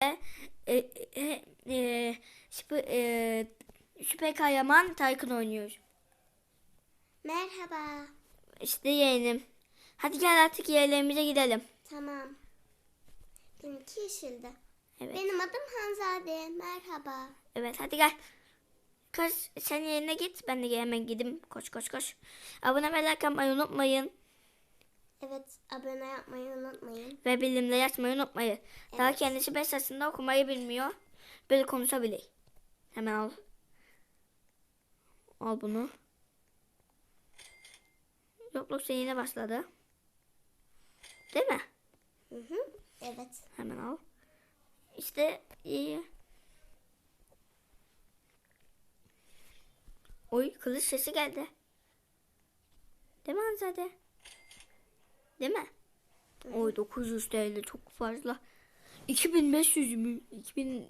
e, e, e, süper, e, süper kahraman Tycoon oynuyoruz. Merhaba. İşte yeğenim. Hadi gel artık yerlerimize gidelim. Tamam. Benimki yeşildi. Evet. Benim adım Hanzade. Merhaba. Evet hadi gel. Koş sen yerine git. Ben de hemen gideyim. Koş koş koş. Abone ve like unutmayın. Evet, abone yapmayı unutmayın. Ve bilimle yazmayı unutmayın. Daha Evet. kendisi 5 yaşında okumayı bilmiyor. Böyle konuşabilir. Hemen al. Al bunu. Roblox yine başladı. Değil mi? Hı hı. Evet. Hemen al. İşte iyi. Oy kılıç sesi geldi. Değil mi Hanzade? Değil mi? Oy 900 TL çok fazla. 2500 mü? 2000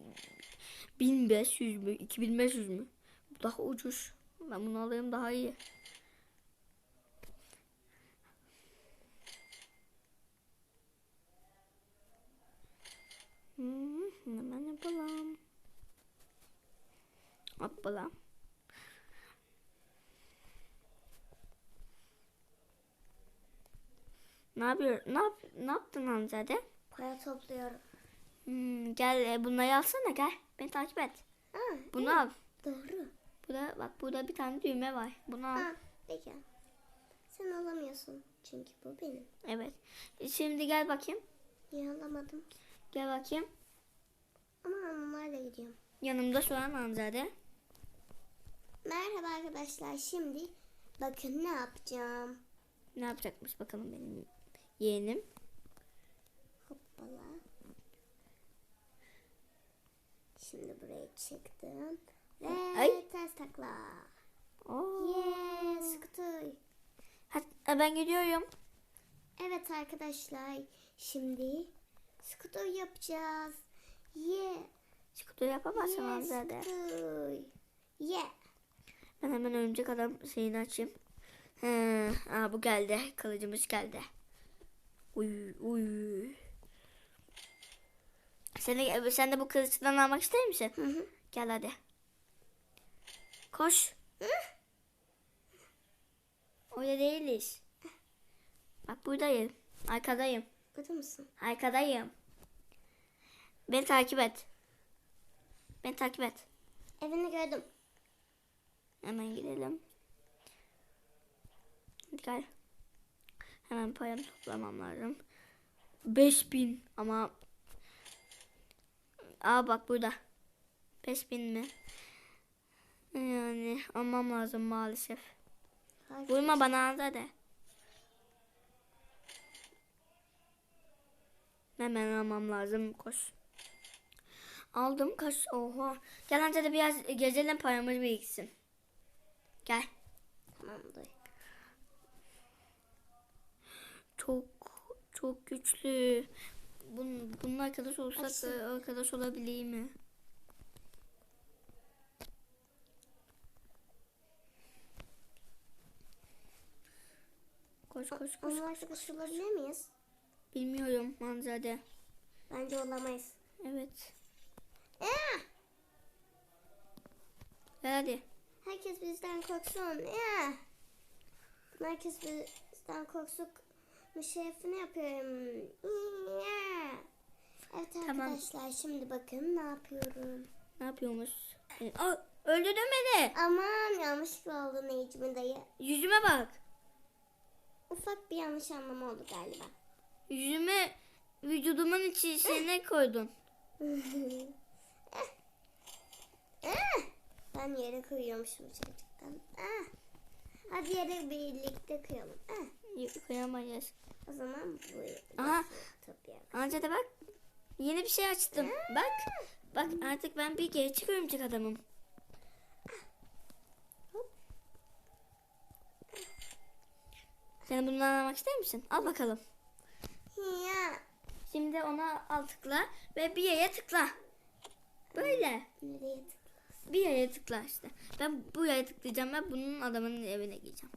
1500 mü? 2500 mü? Bu daha ucuz. Ben bunu alayım daha iyi. Hmm, hemen yapalım. Hoppala. Ne yapıyor? Ne yap ne yaptın Hanzade? Para topluyorum. Hmm, gel e, bunları alsana gel. Beni takip et. Ha, Bunu al. Doğru. Burada bak burada bir tane düğme var. Bunu al. Ha, peki. Sen alamıyorsun. Çünkü bu benim. Evet. Şimdi gel bakayım. Niye alamadım? Gel bakayım. Ama onlarla gidiyorum. Yanımda şu an Hanzade. Merhaba arkadaşlar. Şimdi bakın ne yapacağım. Ne yapacakmış bakalım benim yeğenim. Hoppala. Şimdi buraya çıktım. Ve Ay. ters takla. Oo. Yes, kutuy. E, ben gidiyorum. Evet arkadaşlar. Şimdi skuter yapacağız. Yeah. Skuter yapamazsın Yes, Hanzade. skuter. Yeah. Ben hemen örümcek adam şeyini açayım. He, aa, bu geldi. Kılıcımız geldi. Uy uy. Sen de, sen de bu kılıçtan almak ister misin? Hı hı. Gel hadi. Koş. Öyle değiliz. Bak buradayım. Arkadayım. Burada mısın? Arkadayım. Beni takip et. Beni takip et. Evini gördüm. Hemen gidelim. Hadi gel. Hemen paramı toplamam lazım. 5000 ama Aa bak burada. 5000 mi? Yani almam lazım maalesef. Hayır. Vurma bana da de. Hemen almam lazım. Koş. Aldım kaç. Oha. Gel önce de biraz gezelim paramız biriksin. Gel. Tamam Çok çok güçlü. Bun, bunun arkadaş olsak e, arkadaş olabilir mi? Koş koş koş. Onunla arkadaş olabilir miyiz? Bilmiyorum Manzade. Bence olamayız. Evet. Gel hadi. Herkes bizden korksun. Eh! Herkes bizden korksun. Müşerrefini yapıyorum. Evet Tamam. arkadaşlar şimdi bakın ne yapıyorum. Ne yapıyormuş? E, Aa, öldürdün beni. Aman yanlışlıkla oldu Necmi dayı. Yüzüme bak. Ufak bir yanlış anlama oldu galiba. Yüzüme vücudumun içine koydun. Eh! ben yere koyuyormuşum çocuktan. Hadi yere birlikte koyalım. Koyamayız. O zaman bu Aha. Anca da bak. Yeni bir şey açtım. Bak. Bak artık ben bir gerçek örümcek adamım. Sen bundan almak ister misin? Al bakalım. Ya. Şimdi ona al tıkla ve bir yere tıkla. Böyle. Nereye tıklasın? Bir yere tıkla işte. Ben bu yere tıklayacağım ve bunun adamının evine gideceğim.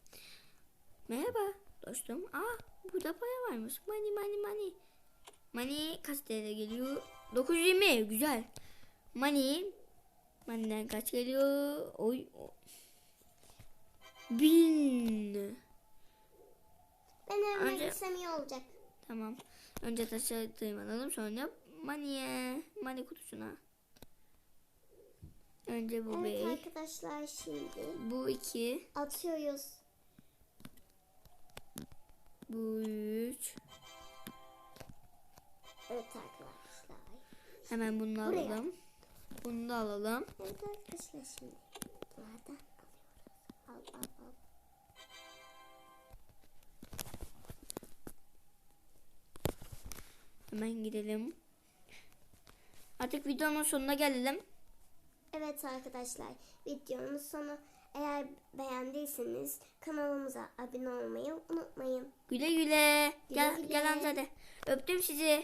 Merhaba dostum. Aa burada para varmış. Money money money. Money kaç TL geliyor? 920 güzel. Money. Money'den kaç geliyor? Oy. Bin. Ben evime Önce- gitsem iyi olacak. Tamam. Önce taşı tırmanalım sonra money'e. Money kutusuna. Önce bu Evet bey. arkadaşlar şimdi Bu iki. atıyoruz. Bu üç. Evet arkadaşlar. Hemen bunu Buraya. alalım. Bunu da alalım. Evet arkadaşlar şimdi bunlardan alıyoruz. Al al al. Hemen gidelim. Artık videonun sonuna gelelim. Evet arkadaşlar videonun sonu eğer beğendiyseniz kanalımıza abone olmayı unutmayın. Güle güle. Gel, güle. gel Hamzade. Öptüm sizi.